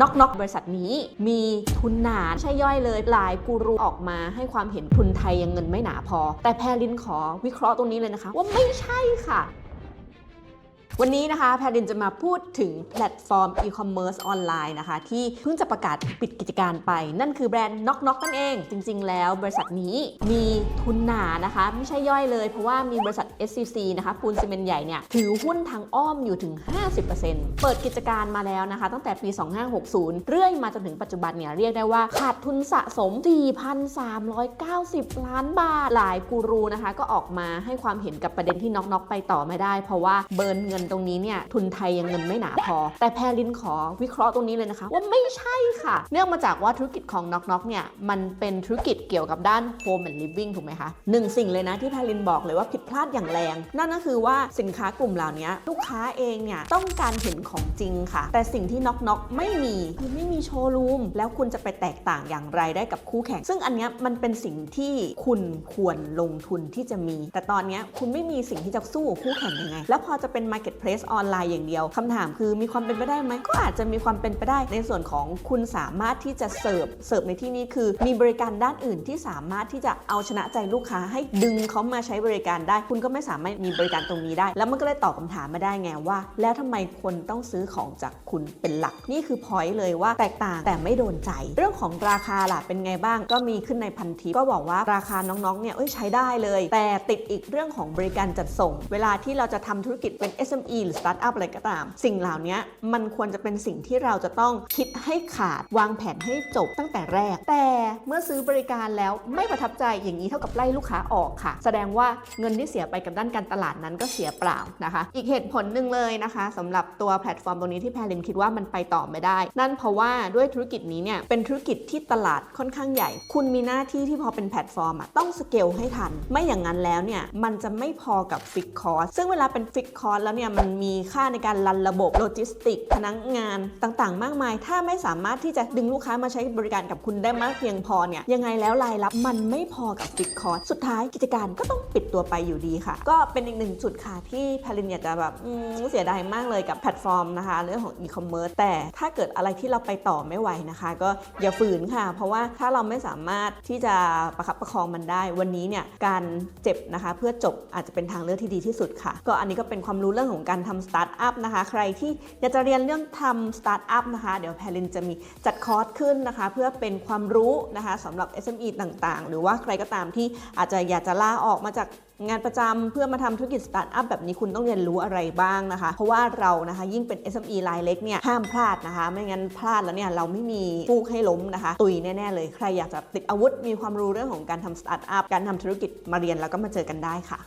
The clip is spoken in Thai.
น็อกน็อกบริษัทนี้มีทุนหนาใช่ย่อยเลยหลายกูรูออกมาให้ความเห็นทุนไทยยังเงินไม่หนาพอ แต่แพรลินขอวิเคราะห์ตรงนี้เลยนะคะ ว่าไม่ใช่ค่ะ วันนี้นะคะแพรดินจะมาพูดถึงแพลตฟอร์มอีคอมเมิร์ซออนไลน์นะคะ ที่เพิ่งจะประกาศปิดกิจการไป นั่นคือแบรนด์น็อกน็อกนั่นเอง จริง ๆ แล้วบริษัทนี้มีทุนหนานะคะ ไม่ใช่ย่อยเลย เพราะว่ามีบริษัท SCC นะคะปูนซีเมนต์ใหญ่เนี่ยถือหุ้นทางอ้อมอยู่ถึง 50%เปิดกิจการมาแล้วนะคะ ตั้งแต่ปี 2560 เรื่อยมาจนถึงปัจจุบันเนี่ยเรียกได้ว่าขาดทุนสะสม 4,390 ล้านบาทหลายกูรูนะคะ ก็ออกมาให้ความเห็นกับประเด็นที่น็อกน็อกไปต่อไม่ได้ เพราะว่าเบิร์นเงินตรงนี้เนี่ยทุนไทยยังเงินไม่หนาพอ แต่แพรลินขอวิเคราะห์ตรงนี้เลยนะคะ ว่าไม่ใช่ค่ะ เนื่องมาจากว่าธุรกิจของน็อกน็อกเนี่ยมันเป็นธุรกิจเกี่ยวกับด้าน home and living ถูกไหมคะหนึ่งสิ่งเลยนะที่แพรลินบอกเลยว่าผิดพลาดอย่างแรง นั่นก็คือว่าสินค้ากลุ่มเหล่านี้ลูกค้าเองเนี่ยต้องการเห็นของจริงค่ะ แต่สิ่งที่น็อกน็อกไม่มีคือไม่มีโชว์รูมแล้วคุณจะไปแตกต่างอย่างไรได้กับคู่แข่ง ซึ่งอันนี้มันเป็นสิ่งที่คุณควรลงทุนที่จะมี แต่ตอนนี้คุณไม่มีสิ่งที่จะสู้กับคู่แข่งยังไง แล้วพอจะเป็น marketplace ออนไลน์อย่างเดียวคำถามคือมีความเป็นไปได้ไหมก็อาจจะมีความเป็นไปได้ในส่วนของคุณสามารถที่จะเสิร์ฟเสิร์ฟในที่นี้คือ มีบริการด้านอื่นที่สามารถที่จะเอาชนะใจลูกค้าให้ดึงเขามาใช้บริการได้ คุณก็ไม่สามารถมีบริการตรงนี้ได้ แล้วมันก็เลยตอบคำถามมาได้ไงว่า แล้วทำไมคนต้องซื้อของจากคุณเป็นหลัก นี่คือพอยต์เลยว่าแตกต่างแต่ไม่โดนใจ เรื่องของราคาล่ะเป็นไงบ้าง ก็มีขึ้นในพันทิปก็บอกว่าราคาน้องๆเนี่ยเอ้ยใช้ได้เลย แต่ติดอีกเรื่องของบริการจัดส่ง เวลาที่เราจะทำธุรกิจเป็น SME หรือ Startup อะไรก็ตาม สิ่งเหล่านี้มันควรจะเป็นสิ่งที่เราจะต้องคิดให้ขาดวางแผนให้จบตั้งแต่แรก แต่เมื่อซื้อบริการแล้วไม่ประทับใจอย่างนี้เท่ากับไล่ลูกค้าออกค่ะ แสดงว่าเงินที่เสียไปกับด้านการตลาดนั้นก็เสียเปล่านะคะ อีกเหตุผลหนึ่งเลยนะคะสำหรับตัวแพลตฟอร์มตรงนี้ที่แพรลินคิดว่ามันไปต่อไม่ได้ นั่นเพราะว่าด้วยธุรกิจนี้เนี่ยเป็นธุรกิจที่ตลาดค่อนข้างใหญ่ คุณมีหน้าที่ที่พอเป็นแพลตฟอร์มอะต้องสเกลให้ทัน ไม่อย่างนั้นแล้วเนี่ยมันจะไม่พอกับฟิกคอร์สซึ่งเวลาเป็นฟิกคอร์สแล้วเนี่ยมันมีค่าในการรันระบบโลจิสติกพนักงานต่างๆ มากมาย ถ้าไม่สามารถที่จะดึงลูกค้ามาใช้บริการกับคุณได้มากเพียงพอเนี่ยยังไงแล้วรายรับมันไม่พอกับฟิกคอร์สสุดท้ายกิจการก็ต้องปิดตัวไปอยู่ดีค่ะ ก็เป็นอีกหนึ่งจุดค่ะที่พารินอยากจะแบบเสียดายมากเลยกับแพลตฟอร์มนะคะ เรื่องของอีคอมเมิร์ซแต่ถ้าเกิดอะไรที่เราไปต่อไม่ไหวนะคะ ก็อย่าฝืนค่ะ เพราะว่าถ้าเราไม่สามารถที่จะประคับประคองมันได้ วันนี้เนี่ยการเจ็บนะคะ เพื่อจบอาจจะเป็นทางเลือกที่ดีที่สุดค่ะ ก็อันนี้ก็เป็นความรู้เรื่องของการทำสตาร์ทอัพนะคะ ใครที่อยากจะเรียนเรื่องทำสตาร์ทอัพนะคะ เดี๋ยวแพรินจะมีจัดคอร์สขึ้นนะคะ เพื่อเป็นความรู้นะคะสำหรับ SME ต่างๆ หรือว่าใครก็ตามที่อาจจะอยากจะลาออกมาจากงานประจำเพื่อมาทำธุรกิจสตาร์ทอัพแบบนี้คุณต้องเรียนรู้อะไรบ้างนะคะ เพราะว่าเรานะคะยิ่งเป็น SME รายเล็กเนี่ยห้ามพลาดนะคะ ไม่งั้นพลาดแล้วเนี่ยเราไม่มีฟูกให้ล้มนะคะ ตุยแน่ ๆ เลยใครอยากจะติดอาวุธมีความรู้เรื่องของการทำสตาร์ทอัพการทำธุรกิจมาเรียนแล้วก็มาเจอกันได้ค่ะ